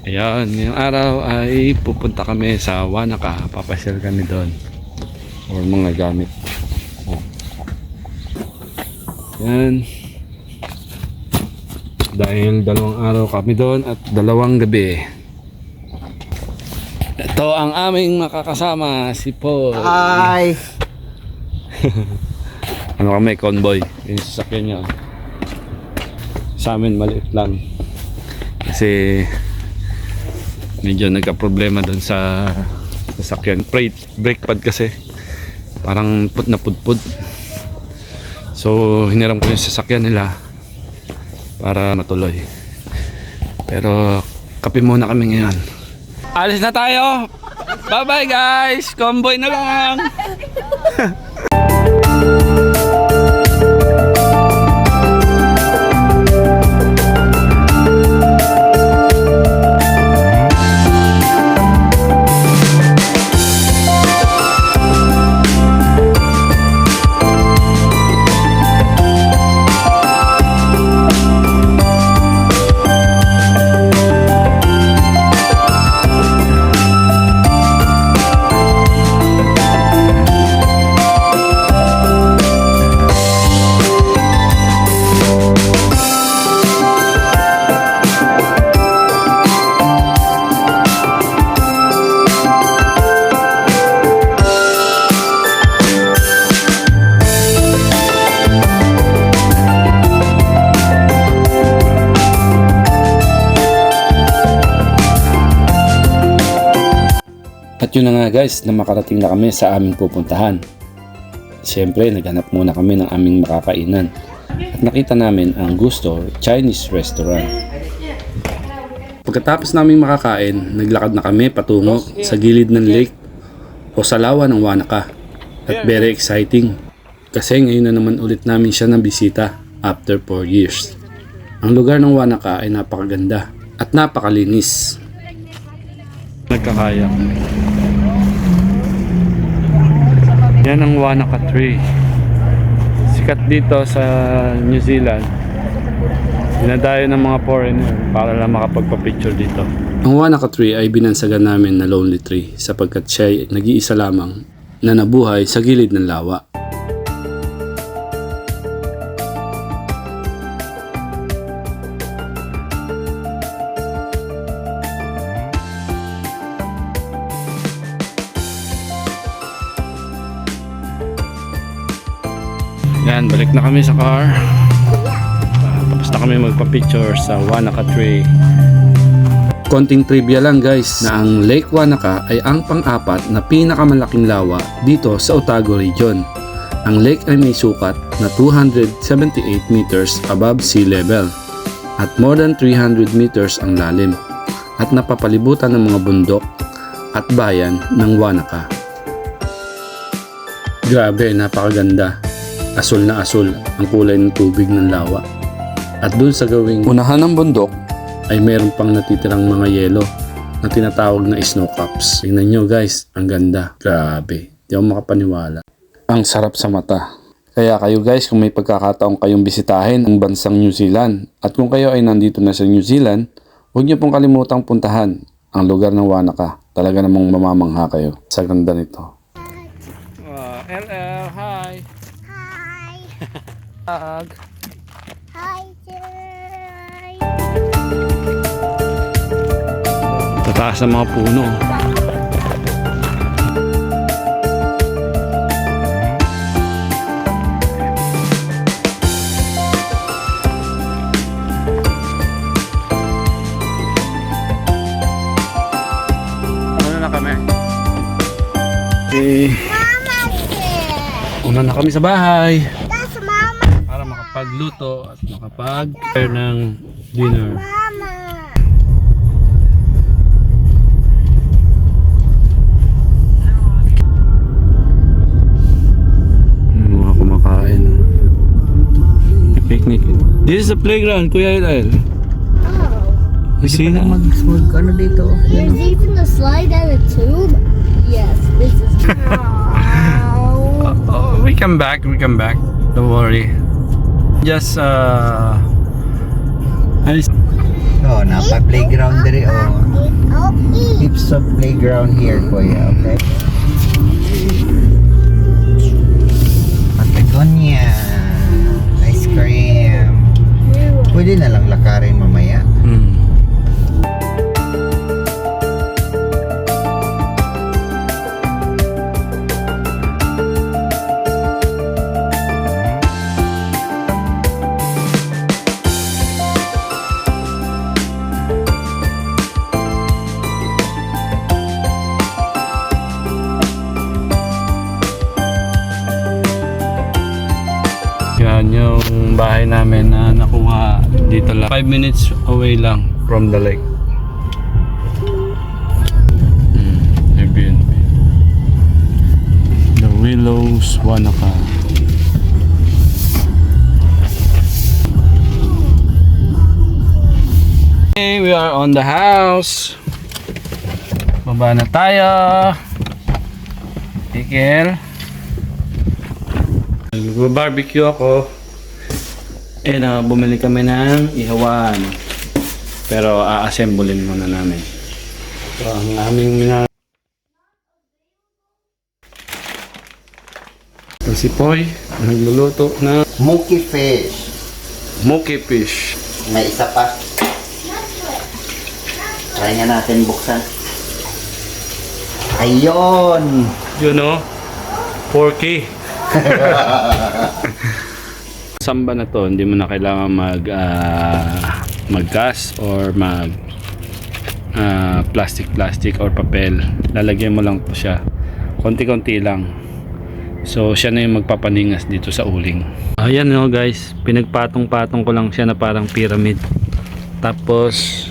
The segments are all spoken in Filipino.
Ayan, ngayong araw ay pupunta kami sa Wanaka. Papasyal kami doon. Or mga gamit. Oh. Yan. Dahil dalawang araw kami doon at dalawang gabi. Ito ang aming makakasama, si Paul. Hi! Ano kami, convoy. Yung sasakyan niya. Sa amin, maliit lang. Kasi medyo nagka-problema doon sa sasakyan. Brake, brake pad kasi. Parang put na pudpud. So, hiniram ko yung sasakyan nila para matuloy. Pero, kape muna kami ngayon. Alis na tayo! Bye-bye guys! Convoy na lang! At yun na nga guys, na makarating na kami sa aming pupuntahan. Siyempre, naghanap muna kami ng aming makakainan. At nakita namin ang Gusto Chinese Restaurant. Pagkatapos naming makakain, naglakad na kami patungo sa gilid ng lake o sa lawa ng Wanaka. At very exciting kasi ngayon na naman ulit namin siya nabisita after 4 years. Ang lugar ng Wanaka ay napakaganda at napakalinis. Nagkakaya. Yan ang Wanaka Tree. Sikat dito sa New Zealand. Dinadayo ng mga foreigner para lang makapagpa-picture dito. Ang Wanaka Tree ay binansagan namin na lonely tree sapagkat siya ay nag-iisa lamang na nabuhay sa gilid ng lawa. Yan, balik na kami sa car. Tapos na kami magpa-picture sa Wanaka Tree. Konting trivia lang guys na ang Lake Wanaka ay ang pang-apat na pinakamalaking lawa dito sa Otago Region. Ang lake ay may sukat na 278 meters above sea level at more than 300 meters ang lalim at napapalibutan ng mga bundok at bayan ng Wanaka. Grabe, napakaganda asul na asul ang kulay ng tubig ng lawa. At dun sa gawing unahan ng bundok ay meron pang natitirang mga yelo na tinatawag na snow caps. Tingnan nyo guys, ang ganda. Grabe, di ako makapaniwala. Ang sarap sa mata. Kaya kayo guys, kung may pagkakataong kayong bisitahin ang bansang New Zealand at kung kayo ay nandito na sa New Zealand, huwag niyo pong kalimutang puntahan ang lugar ng Wanaka. Talaga namang mamamangha kayo sa ganda nito. LL, hi! Hi. Ag. Hi, Jay. Tataas ng mga puno. Ano na kami? Eh, Mama said. una na kami sa bahay makapagluto at makapag-prepare ng dinner. Mama. Yung mga kumakain. Picnic. This is the playground, Kuya Ilael. Oh. You see that? Mag-smog ka na dito. There's even a slide and a tube. Yes, this is. Oh, we come back, we come back. Don't worry. Just, uh... I Oh, napa-playground diri oh. playground here, kuya, okay? Patagonia. Ice cream. Pwede na lang lakarin mamaya. Yan yung bahay namin na nakuha dito lang. 5 minutes away lang from the lake. Mm, Airbnb. The Willows, Wanaka. Hey, we are on the house. Baba na tayo. Ikel. Nag-barbecue ako. Eh, na bumili kami ng ihawan. Pero a-assemblein muna namin. So, ang aming mina... Ito si Poy, nagluluto ng Muki fish. moki fish. May isa pa. Try nga natin buksan. Ayun! You know, porky. Samba na to, hindi mo na kailangan mag ah, mag-gas or mag ah, plastic plastic or papel. Lalagyan mo lang po siya. Konti-konti lang. So siya na yung magpapaningas dito sa uling. Ayan no guys, pinagpatong-patong ko lang siya na parang pyramid. Tapos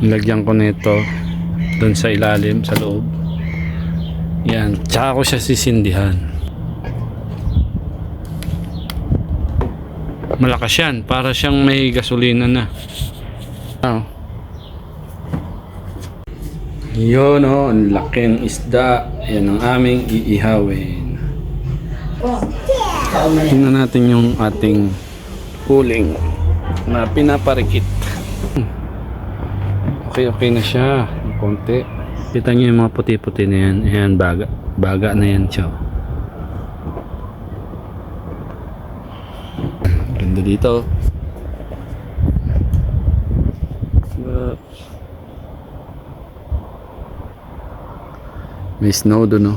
nilagyan ko nito doon sa ilalim sa loob. Yan, tsaka ko siya sisindihan. Malakas yan, para siyang may gasolina na. Oh. Yun oh, ang laking isda. Yan ang aming iihawin. Tingnan natin yung ating huling na pinaparikit. Okay, okay na siya. Konti. Kita niyo yung mga puti-puti na yan. Ayan, baga. Baga na yan siya. Ganda dito. Uh, May snow doon, no?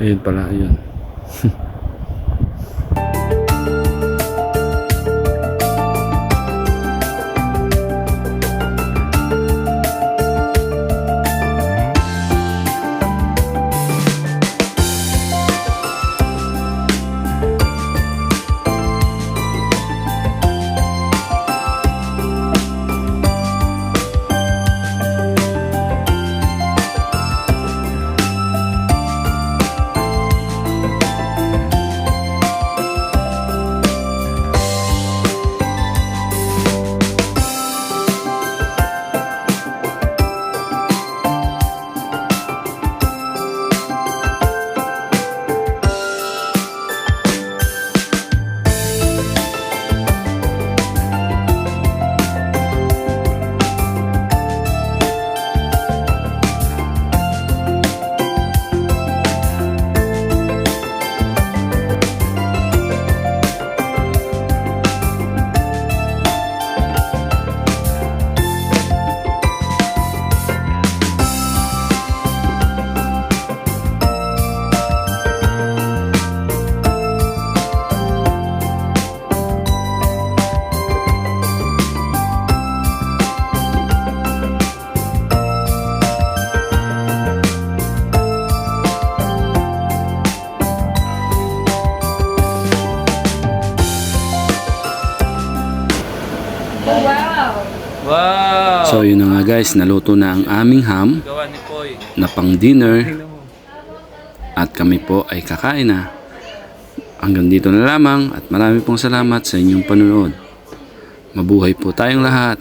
Ayun pala, ayun. Wow! So yun na nga guys, naluto na ang aming ham na pang dinner at kami po ay kakain na. Hanggang dito na lamang at marami pong salamat sa inyong panunood. Mabuhay po tayong lahat.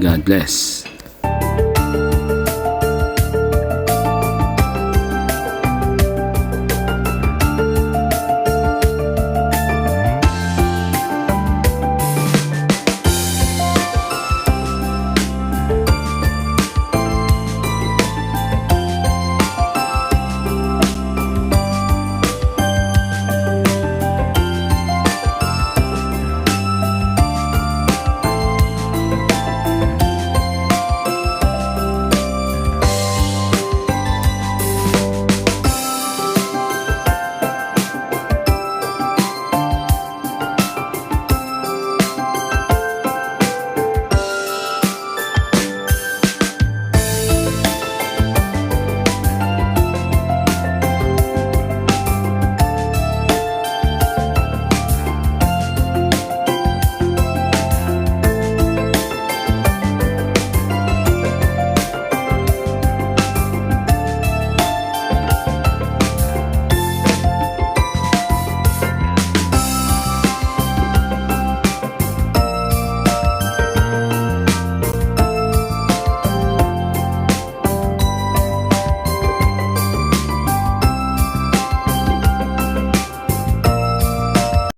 God bless.